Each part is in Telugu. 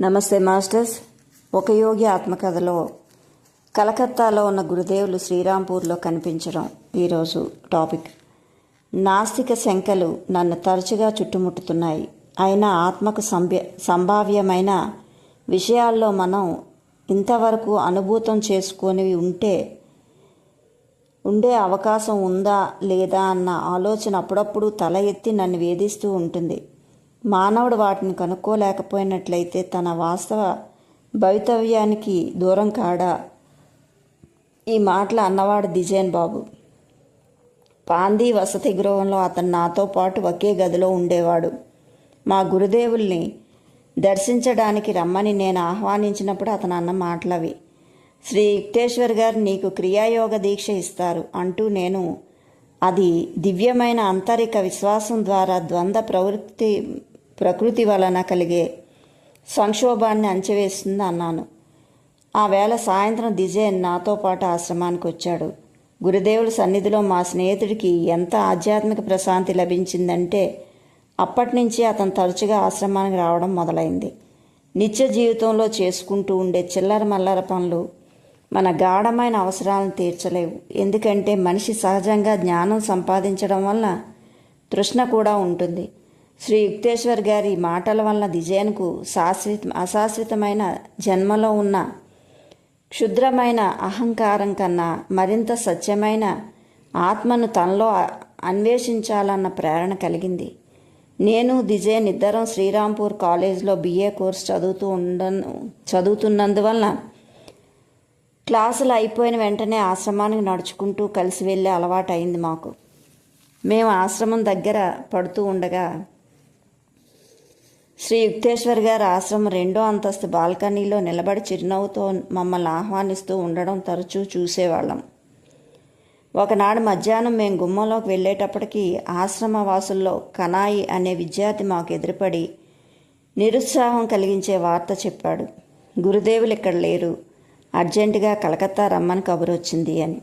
నమస్తే మాస్టర్స్. ఒక యోగి ఆత్మకథలో కలకత్తాలో ఉన్న గురుదేవులు శ్రీరాంపూర్లో కనిపించడం ఈరోజు టాపిక్. నాస్తిక శంకలు నన్ను తరచుగా చుట్టుముట్టుతున్నాయి. అయినా ఆత్మకు సంభ్య సంభావ్యమైన విషయాల్లో మనం ఇంతవరకు అనుభూతం చేసుకొని ఉంటే ఉండే అవకాశం ఉందా లేదా అన్న ఆలోచన అప్పుడప్పుడు తల ఎత్తి నన్ను వేధిస్తూ ఉంటుంది. మానవుడు వాటిని కనుక్కోలేకపోయినట్లయితే తన వాస్తవ భవితవ్యానికి దూరం కాడా? ఈ మాటలు అన్నవాడు దిజేన్ బాబు. పాంది వసతి గృహంలో అతను నాతో పాటు ఒకే గదిలో ఉండేవాడు. మా గురుదేవుల్ని దర్శించడానికి రమ్మని నేను ఆహ్వానించినప్పుడు అతను అన్న మాటలవి. శ్రీ యుక్తేశ్వర్ గారు నీకు క్రియాయోగ దీక్ష ఇస్తారు అంటూ నేను అది దివ్యమైన అంతరిక విశ్వాసం ద్వారా ద్వంద్వ ప్రవృత్తి ప్రకృతి వలన కలిగే సంక్షోభాన్ని అంచవేస్తుంది అన్నాను. ఆ వేళ సాయంత్రం దిజేన్ నాతో పాటు ఆశ్రమానికి వచ్చాడు. గురుదేవుల సన్నిధిలో మా స్నేహితుడికి ఎంత ఆధ్యాత్మిక ప్రశాంతి లభించిందంటే అప్పటి నుంచి అతను తరచుగా ఆశ్రమానికి రావడం మొదలైంది. నిత్య జీవితంలో చేసుకుంటూ ఉండే చిల్లర మల్లర పనులు మన గాఢమైన అవసరాలను తీర్చలేవు. ఎందుకంటే మనిషి సహజంగా జ్ఞానం సంపాదించడం వల్ల తృష్ణ కూడా ఉంటుంది. శ్రీ యుక్తేశ్వర్ గారి మాటల వల్ల దిజేన్కు శాశ్వత అశాశ్వతమైన జన్మలో ఉన్న క్షుద్రమైన అహంకారం కన్నా మరింత సత్యమైన ఆత్మను తనలో అన్వేషించాలన్న ప్రేరణ కలిగింది. నేను దిజేన్ ఇద్దరం శ్రీరాంపూర్ కాలేజ్లో బిఏ కోర్స్ చదువుతూ ఉండ చదువుతున్నందువలన క్లాసులు అయిపోయిన వెంటనే ఆశ్రమానికి నడుచుకుంటూ కలిసి వెళ్ళే అలవాటు అయింది మాకు. మేము ఆశ్రమం దగ్గర పడుతూ ఉండగా శ్రీ యుక్తేశ్వర్ గారు ఆశ్రమం రెండో అంతస్తు బాల్కనీలో నిలబడి చిరునవ్వుతో మమ్మల్ని ఆహ్వానిస్తూ ఉండడం తరచూ చూసేవాళ్ళం. ఒకనాడు మధ్యాహ్నం మేము గుమ్మంలోకి వెళ్ళేటప్పటికి ఆశ్రమ వాసుల్లో కనాయి అనే విద్యార్థి మాకు ఎదురుపడి నిరుత్సాహం కలిగించే వార్త చెప్పాడు. గురుదేవులు ఇక్కడ లేరు. అర్జెంటుగా కలకత్తా రమ్మని కబురు వచ్చింది అని.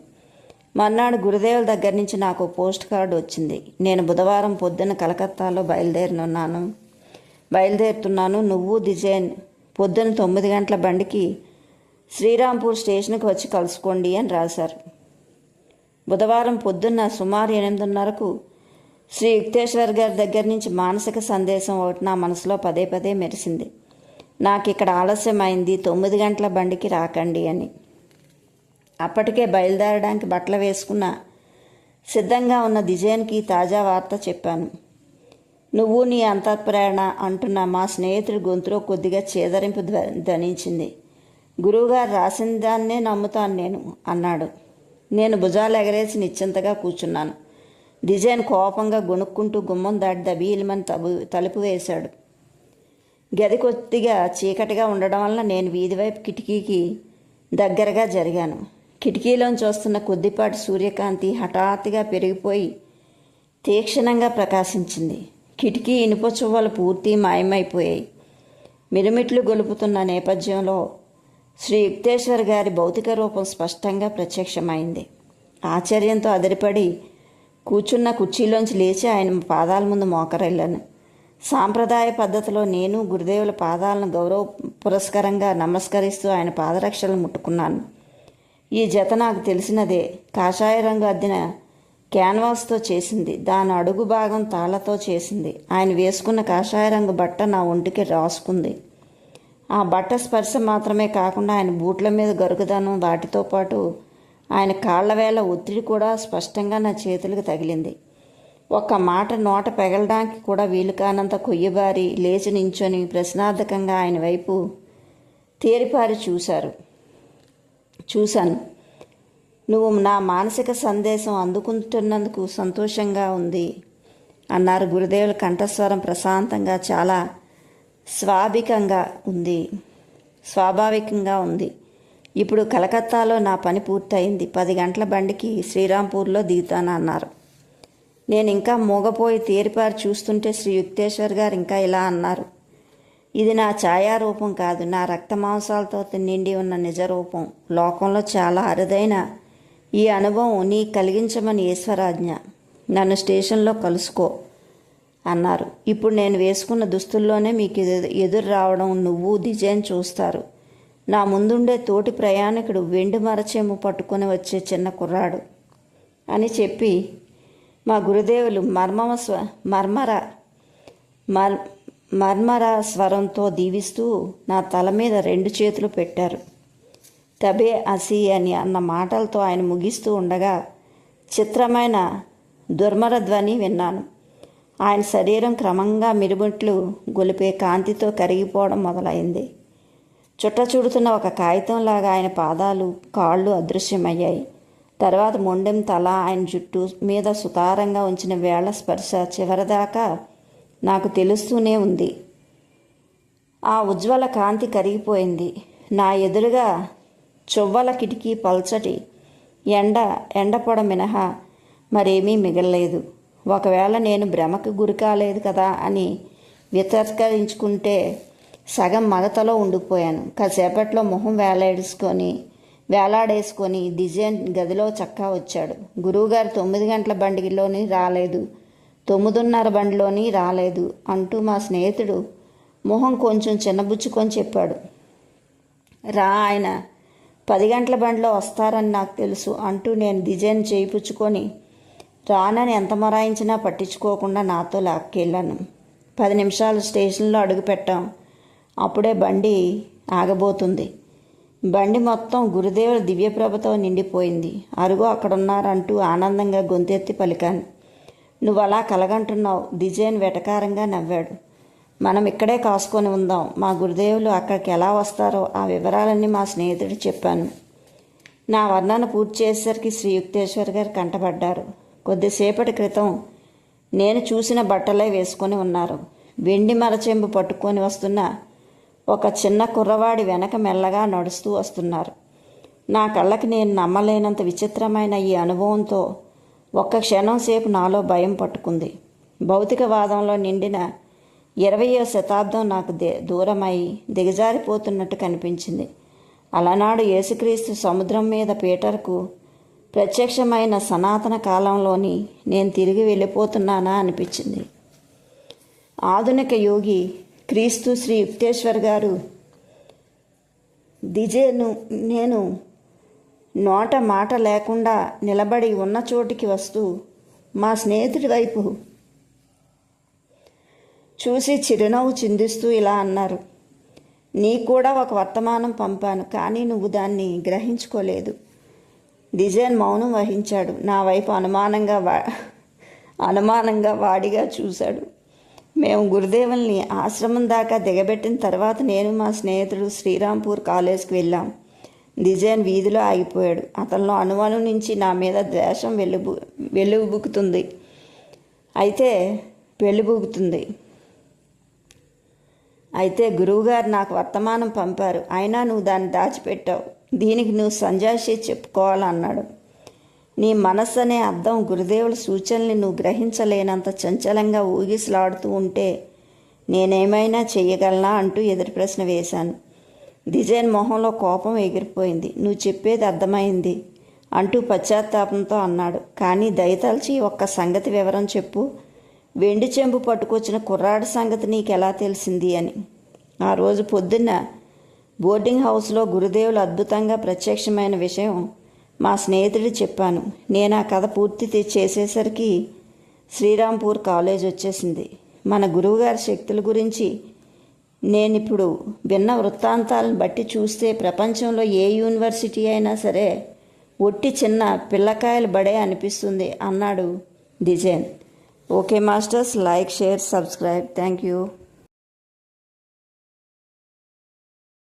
మర్నాడు గురుదేవుల దగ్గర నుంచి నాకు పోస్ట్ కార్డు వచ్చింది. నేను బుధవారం పొద్దున కలకత్తాలో బయలుదేరినున్నాను. బయలుదేరుతున్నాను. నువ్వు దిజైన్ పొద్దున తొమ్మిది గంటల బండికి శ్రీరాంపూర్ స్టేషన్కి వచ్చి కలుసుకోండి అని రాశారు. బుధవారం పొద్దున్న సుమారు ఎనిమిదిన్నరకు శ్రీ యుక్తేశ్వర్ గారి దగ్గర నుంచి మానసిక సందేశం ఒకటి నా మనసులో పదే పదే మెరిసింది. నాకు ఇక్కడ ఆలస్యమైంది తొమ్మిది గంటల బండికి రాకండి అని. అప్పటికే బయలుదేరడానికి బట్టలు వేసుకున్న సిద్ధంగా ఉన్న దిజైన్కి తాజా వార్త చెప్పాను. నువ్వు నీ అంతఃప్రేరణ అంటున్న మా స్నేహితుడి గొంతులో కొద్దిగా చేదరింపు ధనించింది ధ్వనించింది. గురువుగారు రాసిన దాన్నే నమ్ముతాను నేను అన్నాడు. నేను భుజాలు ఎగరేసి నిశ్చింతగా కూర్చున్నాను. డిజైన్ కోపంగా గొనుక్కుంటూ గుమ్మం దాటి దబీలమని తబు తలుపు వేశాడు. గది కొద్దిగా చీకటిగా ఉండడం వలన నేను వీధి వైపు కిటికీకి దగ్గరగా జరిగాను. కిటికీలోంచి వస్తున్న కొద్దిపాటి సూర్యకాంతి హఠాత్తుగా పెరిగిపోయి తీక్షణంగా ప్రకాశించింది. కిటికీ ఇనుప చువ్వలు పూర్తి మాయమైపోయాయి. మిరుమిట్లు గొలుపుతున్న నేపథ్యంలో శ్రీ యుక్తేశ్వర్ గారి భౌతిక రూపం స్పష్టంగా ప్రత్యక్షమైంది. ఆశ్చర్యంతో అదిరిపడి కూర్చున్న కుర్చీలోంచి లేచి ఆయన పాదాల ముందు మోకరెళ్ళాను సాంప్రదాయ పద్ధతిలో నేను గురుదేవుల పాదాలను గౌరవ పురస్కరంగా నమస్కరిస్తూ ఆయన పాదరక్షలు ముట్టుకున్నాను. ఈ జత నాకు తెలిసినదే. కాషాయ రంగు అద్దిన క్యాన్వాస్తో చేసింది. దాని అడుగు భాగం తాళతో చేసింది. ఆయన వేసుకున్న కాషాయ రంగు బట్ట నా ఒంటికి రాసుకుంది. ఆ బట్ట స్పర్శ మాత్రమే కాకుండా ఆయన బూట్ల మీద గరుకుదనం వాటితో పాటు ఆయన కాళ్ళ వేళ ఒత్తిడి కూడా స్పష్టంగా నా చేతులకు తగిలింది. ఒక్క మాట నోట పెగలడానికి కూడా వీలు కానంత కొయ్యబారి లేచి నించొని ప్రశ్నార్థకంగా ఆయన వైపు తేరిపారి చూశారు. చూశాను. నువ్వు నా మానసిక సందేశం అందుకుంటున్నందుకు సంతోషంగా ఉంది అన్నారు గురుదేవుల కంఠస్వరం ప్రశాంతంగా చాలా స్వాభికంగా ఉంది. స్వాభావికంగా ఉంది. ఇప్పుడు కలకత్తాలో నా పని పూర్తయింది. పది గంటల బండికి శ్రీరాంపూర్లో దిగుతానన్నారు నేను ఇంకా మూగపోయి తీరిపారి చూస్తుంటే శ్రీ యుక్తేశ్వర్ గారు ఇంకా ఇలా అన్నారు. ఇది నా ఛాయారూపం కాదు. నా రక్త మాంసాలతో నిండి ఉన్న నిజ రూపం లోకంలో చాలా అరుదైన ఈ అనుభవం నీ కలిగించమని ఈశ్వరాజ్ఞ. నన్ను స్టేషన్లో కలుసుకో అన్నారు. ఇప్పుడు నేను వేసుకున్న దుస్తుల్లోనే మీకు ఎదురు రావడం నువ్వు డిజైన్ చూస్తారు. నా ముందుండే తోటి ప్రయాణికుడు వెండి మరచేము పట్టుకొని వచ్చే చిన్న కుర్రాడు అని చెప్పి మా గురుదేవులు మర్మమ స్వ మర్మర మర్ మర్మర స్వరంతో దీవిస్తూ నా తల మీద రెండు చేతులు పెట్టారు. తబే అసి అని అన్న మాటలతో ఆయన ముగిస్తూ ఉండగా చిత్రమైన దుర్మర ధ్వని విన్నాను. ఆయన శరీరం క్రమంగా మిరుముట్లు గొలిపే కాంతితో కరిగిపోవడం మొదలైంది. చుట్ట చూడుతున్న ఒక కాగితంలాగా ఆయన పాదాలు కాళ్ళు అదృశ్యమయ్యాయి. తర్వాత మొండెం తల ఆయన జుట్టు మీద సుతారంగా ఉంచిన వేళ్ళ స్పర్శ చివరిదాకా నాకు తెలుస్తూనే ఉంది. ఆ ఉజ్వల కాంతి కరిగిపోయింది. నా ఎదురుగా చువ్వల కిటికీ పల్చటి ఎండ ఎండపొడ మినహా మరేమీ మిగలలేదు. ఒకవేళ నేను భ్రమకు గురి కాలేదు కదా అని వితర్కరించుకుంటే సగం మగతలో ఉండిపోయాను. కాసేపట్లో మొహం వేలాడేసుకొని వేలాడేసుకొని డిజైన్ గదిలో చక్కా వచ్చాడు. గురువుగారు తొమ్మిది గంటల బండిలోని రాలేదు. తొమ్మిదిన్నర బండిలోని రాలేదు అంటూ మా స్నేహితుడు మొహం కొంచెం చిన్నబుచ్చుకొని చెప్పాడు. రా ఆయన పది గంటల బండిలో వస్తారని నాకు తెలుసు అంటూ నేను డిజైన్ చేయిపుచ్చుకొని రానని ఎంత మొరాయించినా పట్టించుకోకుండా నాతో లాక్కెళ్ళాను. పది నిమిషాలు స్టేషన్లో అడుగుపెట్టాం అప్పుడే బండి ఆగబోతుంది. బండి మొత్తం గురుదేవుల దివ్యప్రభతో నిండిపోయింది. అరుగు అక్కడున్నారంటూ ఆనందంగా గొంతెత్తి పలికాను. నువ్వు అలా కలగంటున్నావు డిజైన్ వెటకారంగా నవ్వాడు. మనం ఇక్కడే కాసుకొని ఉందాం. మా గురుదేవులు అక్కడికి ఎలా వస్తారో ఆ వివరాలన్నీ మా స్నేహితుడు చెప్పాను. నా వర్ణన పూర్తి చేసేసరికి శ్రీ యుక్తేశ్వర్ గారు కంటపడ్డారు. కొద్దిసేపటి క్రితం నేను చూసిన బట్టలే వేసుకొని ఉన్నారు. వెండి మరచెంబు పట్టుకొని వస్తున్న ఒక చిన్న కుర్రవాడి వెనక మెల్లగా నడుస్తూ వస్తున్నారు. నా కళ్ళకి నేను నమ్మలేనంత విచిత్రమైన ఈ అనుభవంతో ఒక్క క్షణం సేపు నాలో భయం పట్టుకుంది. భౌతికవాదంలో నిండిన ఇరవయో శతాబ్దం నాకు దే దూరమై దిగజారిపోతున్నట్టు కనిపించింది. అలనాడు యేసుక్రీస్తు సముద్రం మీద పీటర్కు ప్రత్యక్షమైన సనాతన కాలంలోని నేను తిరిగి వెళ్ళిపోతున్నానా అనిపించింది. ఆధునిక యోగి క్రీస్తు శ్రీ యుక్తేశ్వర్ గారు దిజేను నేను నోట మాట లేకుండా నిలబడి ఉన్న చోటికి వస్తూ మా స్నేహితుడి వైపు చూసి చిరునవ్వు చిందిస్తూ ఇలా అన్నారు. నీకు కూడా ఒక వర్తమానం పంపాను కానీ నువ్వు దాన్ని గ్రహించుకోలేదు. డిజైన్ మౌనం వహించాడు. నా వైపు అనుమానంగా వా అనుమానంగా వాడిగా చూశాడు. మేము గురుదేవుల్ని ఆశ్రమం దాకా దిగబెట్టిన తర్వాత నేను మా స్నేహితుడు శ్రీరాంపూర్ కాలేజ్కి వెళ్ళాం. డిజైన్ వీధిలో ఆగిపోయాడు. అతనిలో అనుమానం నుంచి నా మీద ద్వేషం వెలుబు వెలుగుబుకుతుంది. అయితే వెలుబుకుతుంది. అయితే గురువుగారు నాకు వర్తమానం పంపారు. అయినా నువ్వు దాన్ని దాచిపెట్టావు. దీనికి నువ్వు సంజాషి చెప్పుకోవాలన్నాడు. నీ మనస్సు అనే అర్థం గురుదేవుల సూచనల్ని నువ్వు గ్రహించలేనంత చంచలంగా ఊగిసలాడుతూ ఉంటే నేనేమైనా చెయ్యగలనా అంటూ ఎదురు ప్రశ్న వేశాను. డిజైన్ మొహంలో కోపం ఎగిరిపోయింది. నువ్వు చెప్పేది అర్థమైంది అంటూ పశ్చాత్తాపంతో అన్నాడు. కానీ దయతలిచి ఒక్క సంగతి వివరం చెప్పు. వెండి చెంబు పట్టుకొచ్చిన కుర్రాడి సంగతి నీకెలా తెలిసింది అని. ఆ రోజు పొద్దున్న బోర్డింగ్ హౌస్లో గురుదేవులు అద్భుతంగా ప్రత్యక్షమైన విషయం మా స్నేహితుడు చెప్పాను. నేను ఆ కథ పూర్తి చేసేసరికి శ్రీరాంపూర్ కాలేజ్ వచ్చేసింది. మన గురువుగారి శక్తుల గురించి నేను ఇప్పుడు విన్న వృత్తాంతాలను బట్టి చూస్తే ప్రపంచంలో ఏ యూనివర్సిటీ అయినా సరే ఒట్టి చిన్న పిల్లకాయలు బడే అనిపిస్తుంది అన్నాడు design Okay, masters, like, share, subscribe. Thank you.